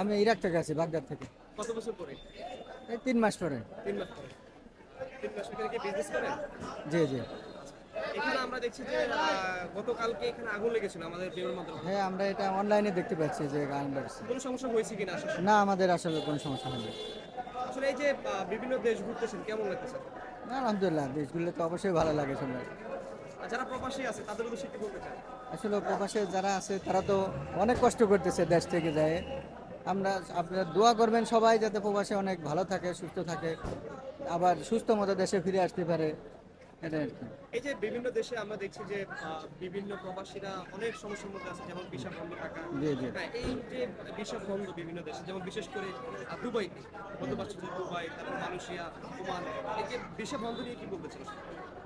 আমি ইরাক থেকে আছি বাগদাদ থেকে। কত বছর পরে? এই তিন মাস পরে। তিন মাস পরে। তিন মাস এখানে কি বিজনেস করেন? জি জি। এখানে আমরা দেখছি যে গতকালকে এখানে আগুন লেগেছিল আমাদের বিমানবন্দর হ্যাঁ আমরা এটা অনলাইনে দেখতে পাচ্ছি যে গান বাড়ছে কোনো সমস্যা হয়েছে কিনা সময়? না আমাদের আসলে কোনো সমস্যা হয়নি। আসলে এই যে বিভিন্ন দেশ ঘুরতেছেন কেমন লাগতেছে? না আলহামদুলিল্লাহ দেশগুলো তো অবশ্যই ভালো লাগে শুনলে যারা প্রবাসী আছে তাদের উদ্দেশ্যে কি বলতে চান। আসলে প্রবাসে যারা আছে তারা তো অনেক কষ্ট করতেছে দেশ থেকে যায়। আমরা আপনারা দোয়া করবেন সবাই যাতে প্রবাসে অনেক ভালো থাকে সুস্থ থাকে আবার সুস্থ মতো দেশে ফিরে আসতে পারে এই যে বিভিন্ন দেশে আমরা দেখছি যে বিভিন্ন প্রবাসীরা অনেক সমস্যার মধ্যে আছে যেমন ভিসা বন্ধ থাকা এই যে ভিসা বন্ধ বিভিন্ন দেশে যেমন বিশেষ করে দুবাইতে মধ্যপ্রাচ্য যে দুবাই তারপর মালয়েশিয়া ওমান এই যে ভিসা বন্ধ নিয়ে কি বলতে চান?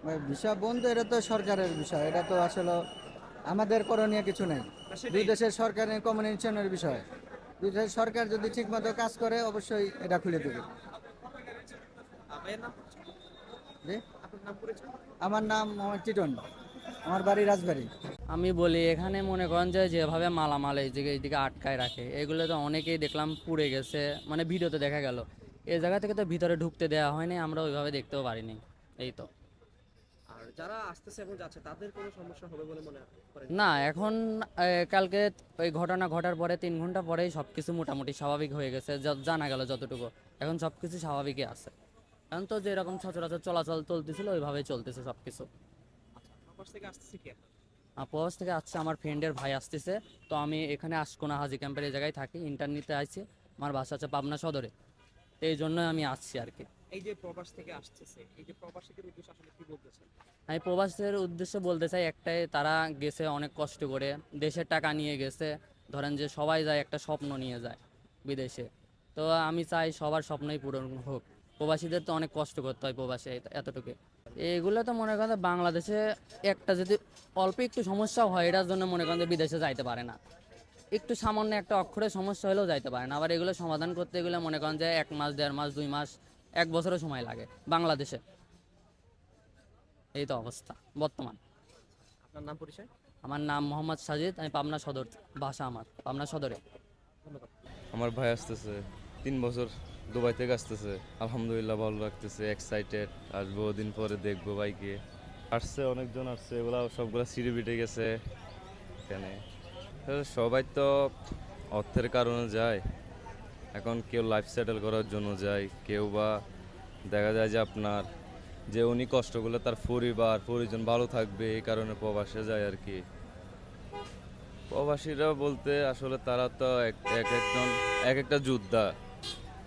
ভাই, ভিসা বন্ধ এটা তো সরকারের বিষয় এটা তো আসলে আমাদের করণীয় কিছু নেই। দুই দেশের সরকারের কমিউনিকেশনের বিষয়। সরকার যদি ঠিকমতো কাজ করে, অবশ্যই এটা খুলে দেবে। আমার নাম টিটন। আমার বাড়ি রাজবাড়ি। আমি বলি, এখানে মনে করেন যে যেভাবে মালামাল এই দিকে এইদিকে আটকায় রাখে, এগুলো তো অনেকেই দেখলাম পুড়ে গেছে মানে ভিডিওতে দেখা গেল। এই জায়গা থেকে তো ভিতরে ঢুকতে দেওয়া হয়নি, আমরা ওইভাবে দেখতেও পারিনি, এই তো। যারা আসতেছে এবং যাচ্ছে তাদের কোনো সমস্যা হবে বলে মনে করেন? না এখন কালকে ওই ঘটনা ঘটার পরে তিন ঘণ্টা পরেই সব কিছু মোটামুটি স্বাভাবিক হয়ে গেছে জানা গেল যতটুকু। এখন সব কিছু স্বাভাবিকই আছে। এখন তো যেরকম সচরাচর চলাচল চলতেছিল ওইভাবেই চলতেছে সব কিছু থেকে আসতেছে কি? প্রবাস থেকে আসছে আমার ফ্রেন্ডের ভাই আসতেছে। তো আমি এখানে আসকোনা হাজি ক্যাম্পের এই জায়গায় থাকি ইন্টারনেটে আইছি। আমার বাসা আছে পাবনা সদরে। এই জন্য আমি আসছি আর কি। এই যে প্রবাস থেকে এই যে প্রবাসীদের উদ্দেশ্যে আসলে কি আমি প্রবাসের উদ্দেশ্যে বলতে চাই, একটাই তারা গেছে অনেক কষ্ট করে, দেশের টাকা নিয়ে গেছে, ধরেন যে সবাই যায় একটা স্বপ্ন নিয়ে যায় বিদেশে। তো আমি চাই সবার স্বপ্নই পূরণ হোক। প্রবাসীদের তো অনেক কষ্ট করতে হয় প্রবাসে এতটুকু। এগুলো তো মনে করেন বাংলাদেশে একটা যদি অল্প একটু সমস্যা হয়, এটার জন্য মনে করেন বিদেশে যাইতে পারে না। একটু সামান্য একটা অক্ষরের সমস্যা হলেও যাইতে পারে না। আবার এগুলো সমাধান করতে গেলে মনে করেন যে এক মাস, দেড় মাস, দুই মাস এক বছরও সময় লাগে বাংলাদেশে। এই তো অবস্থা বর্তমান। আপনার নাম পরিচয়? আমার নাম মোহাম্মদ সাজিদ আমি পাবনা সদর বাসা আমার পাবনা সদরে। আমার ভাই আসতেছে তিন বছর দুবাই থেকে আসতেছে। আলহামদুলিল্লাহ ভালো লাগতেছে এক্সাইটেড আসব দিন পরে দেখব ভাইকে। আসছে অনেকজন আসছে এগুলা সবগুলা সিঁড়ি বিটে গেছে। এখানে। সবাই তো অর্থের কারণে যায়। এখন কেউ লাইফ সেটেল করার জন্য যায়, কেউ বা দেখা যায় যে আপনার, যে উনি কষ্ট করলে তার পরিবার, পরিজন ভালো থাকবে, এই কারণে প্রবাসে যায় আর কি। প্রবাসীরা বলতে আসলে তারা তো এক এক একজন, এক একটা যোদ্ধা।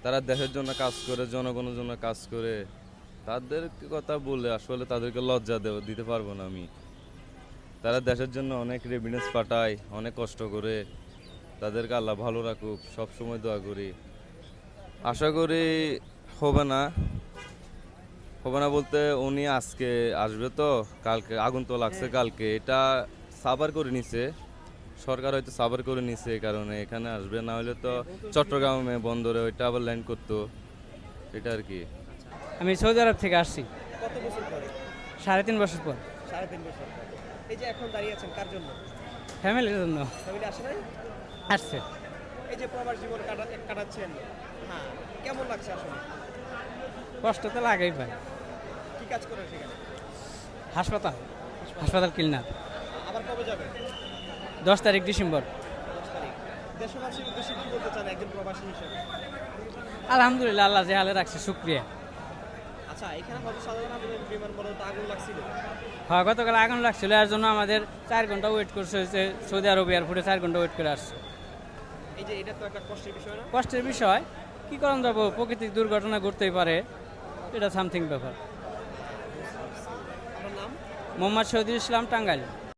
তারা দেশের জন্য কাজ করে, জনগণের জন্য কাজ করে। তাদের কথা বলে আসলে তাদেরকে লজ্জা দেব, দিতে পারব না আমি। তারা দেশের জন্য অনেক রেভিডেন্স পাঠায়, অনেক কষ্ট করে। তাদেরকে আল্লাহ ভালো রাখুক সব সময় দোয়া করি। আশা করি হবে না। হবে না বলতে উনি আজকে আসবে তো কালকে আগুন তো লাগছে কালকে। এটা সাবার করে নিছে। সরকার হয়তো সাবার করে নিছে এই কারণে এখানে আসবে না হলে তো চট্টগ্রামে বন্দরে ওইটা আবার ল্যান্ড করতো। এটা আর কি। আমি সৌদি আরব থেকে আসছি। কত বছর পরে? সাড়ে তিন বছর পর। সাড়ে তিন বছর এই যে এখন দাঁড়িয়ে আছেন কার জন্য? ফ্যামিলির জন্য। ফ্যামিলি আসে নাই? আসছে এই যে প্রবাস জীবন কাটা কাটাচ্ছেন হ্যাঁ কেমন লাগছে আসলে? কষ্ট তো লাগেই ভাই। কি কাজ করেন সেখানে? হাসপাতাল। হাসপাতাল। ক্লিনার আবার কবে যাবেন? দশ তারিখ ডিসেম্বর। দেশবাসীর উদ্দেশ্যে কি বলতে চান একজন প্রবাসী হিসেবে? আলহামদুলিল্লাহ আল্লাহ যে হালে রাখছে শুক্রিয়া। আচ্ছা এখানে হয়তো সাধারণ আমাদের বিমানবন্দর আগুন লাগছিল। হ্যাঁ গতকাল আগুন লাগছিল এর জন্য আমাদের চার ঘণ্টা ওয়েট করছে সৌদি আরব এয়ারপোর্টে চার ঘণ্টা ওয়েট করে আসছে। এই যে এটা তো একটা কষ্টের বিষয় না? কষ্টের বিষয়। কি করেন যাব? প্রকৃতিক দুর্ঘটনা ঘটতেই পারে। এটা সামথিং ব্যাপার। নাম? মোহাম্মদ শহীদুল ইসলাম টাঙ্গাইল।